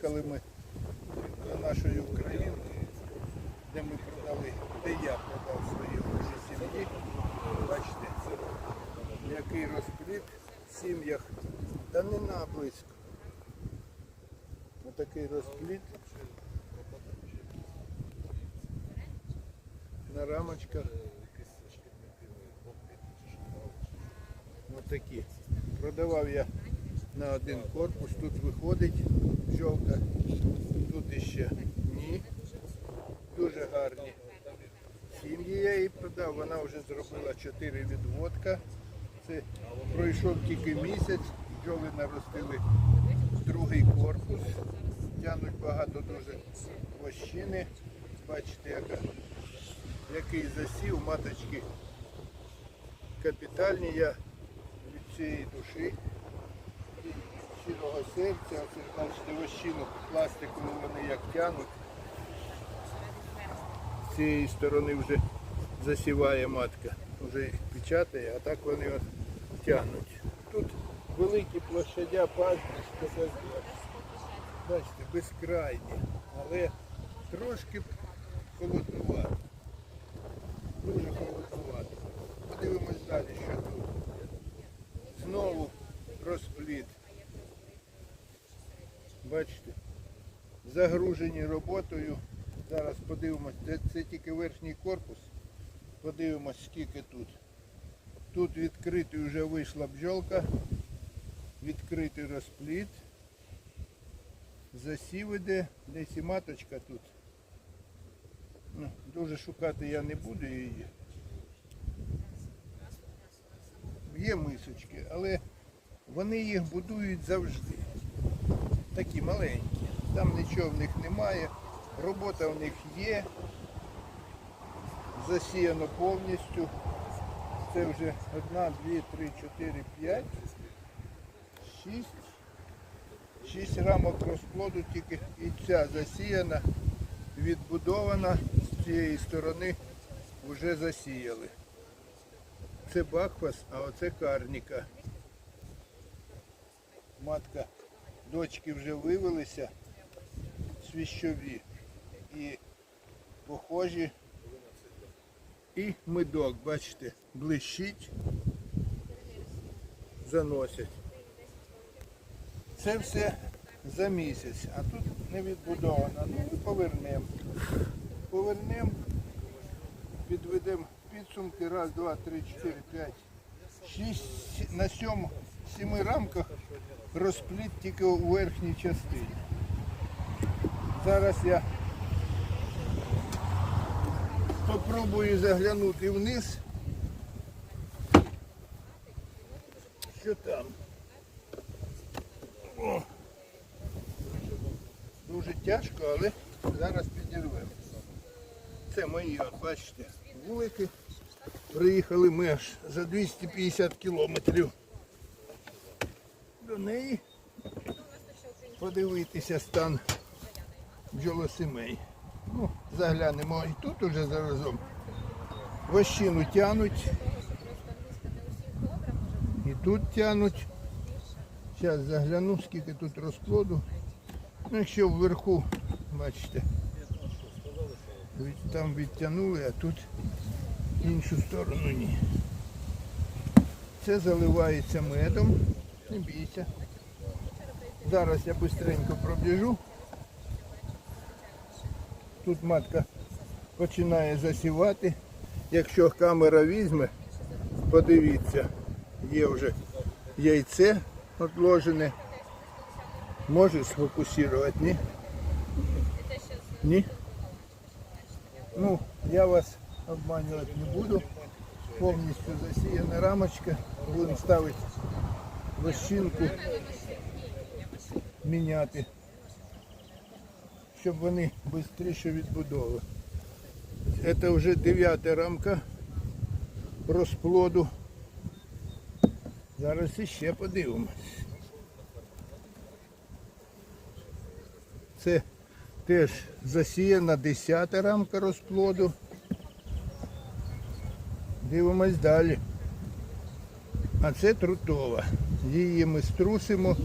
Приїхали ми до нашої Українки, де ми продали, де я продав свої сім'ї. Бачите, який розпліт в сім'ях. Та не на близько. Отакий розпліт. На рамочках. Отакі. Продавав я на один корпус. Тут виходить бджолка. Тут іще ні. Дуже гарні. Сім'ї я їй продав, вона вже зробила 4 відводка. Це пройшов тільки місяць, бджоли наростили другий корпус. Тянуть багато дуже вощини. Бачите, яка, який засів, маточки капітальні. Я від цієї душі щирого серця. Оце ж бачите вощину пластикову вони як тянуть. З цієї сторони вже засіває матка. Вже їх печатає, а так вони от тягнуть. Тут великі площадя пастбища, бачите, безкрайні, але трошки холоднувато. Дуже холоднувато. Подивимось далі, що тут. Знову розпліт. Бачите, загружені роботою. Зараз подивимось, це, це тільки верхній корпус. Подивимось, скільки тут. Тут відкритий вже вийшла бджолка. Відкритий розпліт. Засів іде, десь і маточка тут. Ну, дуже шукати я не буду її. Є мисочки, але вони їх будують завжди. Такі маленькі. Там нічого в них немає. Робота в них є. Засіяно повністю. Це вже одна, дві, три, чотири, п'ять, шість. Шість рамок розплоду тільки і ця засіяна, відбудована з цієї сторони вже засіяли. Це бакфас, а оце карніка. Матка, дочки вже вивелися свіщові і похожі. І медок, бачите, блищить, заносять. Це все за місяць, а тут не відбудовано. Ну і повернемо. Повернемо, підведемо підсумки. Раз, два, три, чотири, п'ять, шість. На сьому сіми рамках розпліт тільки у верхній частині. Зараз я попробую заглянути вниз. Що там? О. Дуже тяжко, але зараз підірвемо. Це мої, от бачите, вулики. Приїхали ми аж за 250 кілометрів до неї. Подивитися стан бджолосімей. Ну, заглянемо і тут уже заразом. Вощину тянуть. І тут тянуть. Зараз загляну, скільки тут розплоду. Ну, якщо вверху, бачите, там відтягнули, а тут іншу сторону ні. Це заливається медом. Не бійся. Зараз я швидко пробіжу. Тут матка починає засівати. Якщо камера візьме, подивіться, є вже яйце отложене. Може сфокусувати, ні? Ні? Ну, я вас обманювати не буду. Повністю засіяна рамочка. Будемо ставити вощинку, міняти, щоб вони швидше відбудовували. Це вже дев'ята рамка розплоду. Зараз іще подивимось. Це теж засіяна десята рамка розплоду. Дивимось далі. А це трутова. Її ми струсимо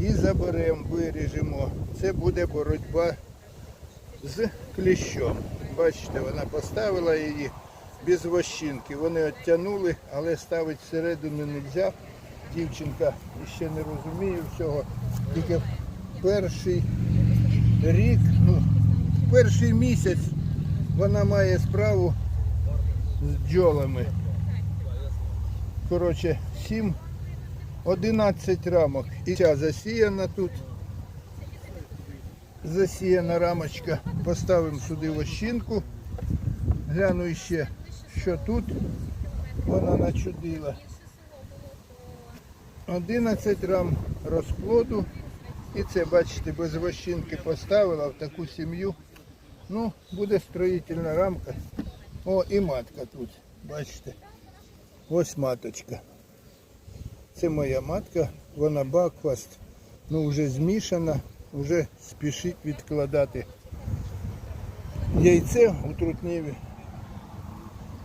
і заберемо, виріжемо. Це буде боротьба з кліщом. Бачите, вона поставила її без вощинки. Вони оттягнули, але ставити всередину не можна. Дівчинка ще не розуміє всього. Тільки перший рік, ну, перший місяць вона має справу з бджолами. Коротше, 7, 11 рамок. І ця засіяна тут. Засіяна рамочка. Поставимо сюди вощинку. Гляну ще, що тут вона начудила. 11 рам розплоду. І це, бачите, без вощинки поставила в таку сім'ю. Ну, буде строїтельна рамка. О, і матка тут. Бачите. Ось маточка. Це моя матка, вона бакфаст. Ну вже змішана, вже спішить відкладати яйце у трутневі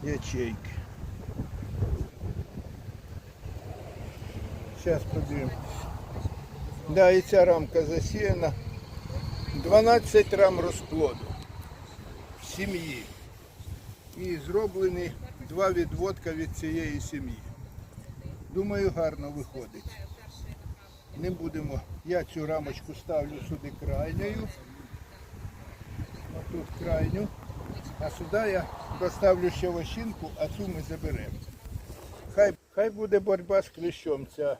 ячейки. Зараз подивимось. Да, і ця рамка засіяна. 12 рам розплоду в сім'ї. І зроблені два відводка від цієї сім'ї. Думаю, гарно виходить. Не будемо. Я цю рамочку ставлю сюди крайньою. Отут крайню. А сюди я поставлю ще вощинку, а цю ми заберемо. Хай, хай буде боротьба з кліщом ця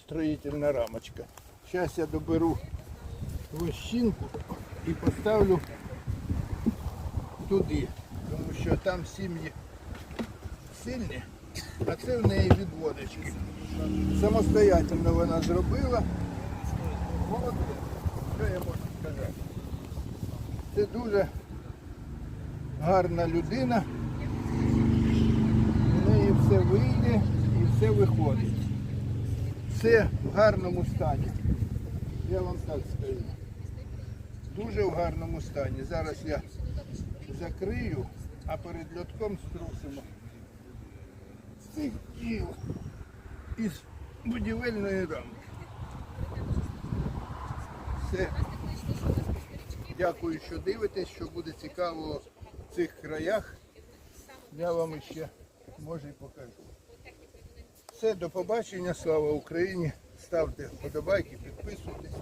строїтельна рамочка. Зараз я доберу вощинку і поставлю туди, тому що там сім'ї сильні, а це в неї відводочки. Самостоятельно вона зробила. Молодець. Що я можу сказати? Це дуже гарна людина. У неї все вийде і все виходить. Все в гарному стані. Я вам так скажу. Дуже в гарному стані. Зараз я закрию, а перед льотком струсимо цих діл із будівельної рамки. Все. Дякую, що дивитесь, що буде цікаво в цих краях. Я вам ще може і покажу. Все, до побачення, слава Україні. Ставте вподобайки, підписуйтесь.